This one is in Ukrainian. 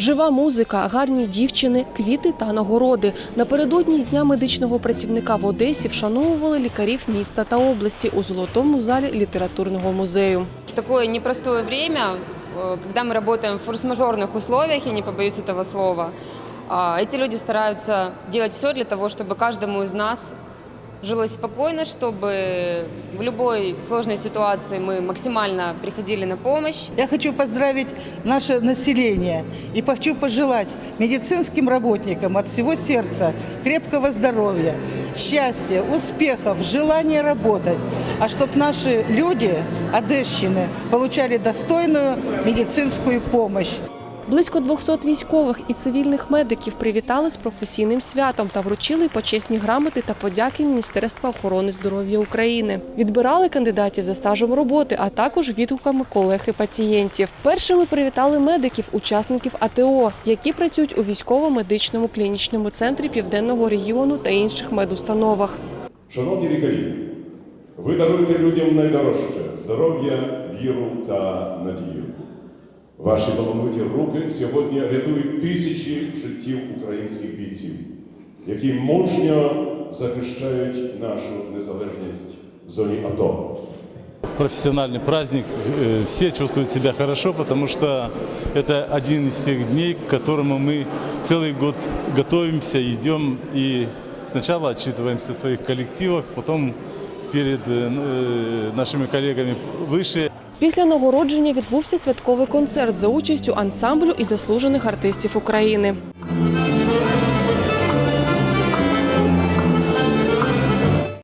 Жива музика, гарні дівчини, квіти та нагороди. Напередодні дня медичного працівника в Одесі вшановували лікарів міста та області у золотому залі літературного музею. В такое непростое время, э, когда мы работаем в форс-мажорных условиях, я не побоюсь этого слова, а, эти люди стараются делать все для того, чтобы каждому из нас жилось спокойно, чтобы в любой сложной ситуации мы максимально приходили на помощь. Я хочу поздравить наше население и хочу пожелать медицинским работникам от всего сердца крепкого здоровья, счастья, успехов, желания работать, а чтобы наши люди, одесщины, получали достойную медицинскую помощь. Близько 200 військових і цивільних медиків привітали з професійним святом та вручили почесні грамоти та подяки Міністерства охорони здоров'я України. Відбирали кандидатів за стажем роботи, а також відгуками колег і пацієнтів. Першими привітали медиків, учасників АТО, які працюють у військово-медичному клінічному центрі південного регіону та інших медустановах. Шановні лікарі, ви даруєте людям найдорожче здоров'я, віру та надію. Ваші талановиті руки сьогодні рятують тисячі життів українських бійців, які мужньо захищають нашу незалежність в зоні АТО. профессиональный праздник. Э, Все чувствуют себя хорошо, потому что это один из тех дней, к которому мы целый год готовимся, идем и сначала отчитываемся в своих коллективах, потом перед э, ну, э, нашими коллегами выше. Після нагородження відбувся святковий концерт за участю ансамблю і заслужених артистів України.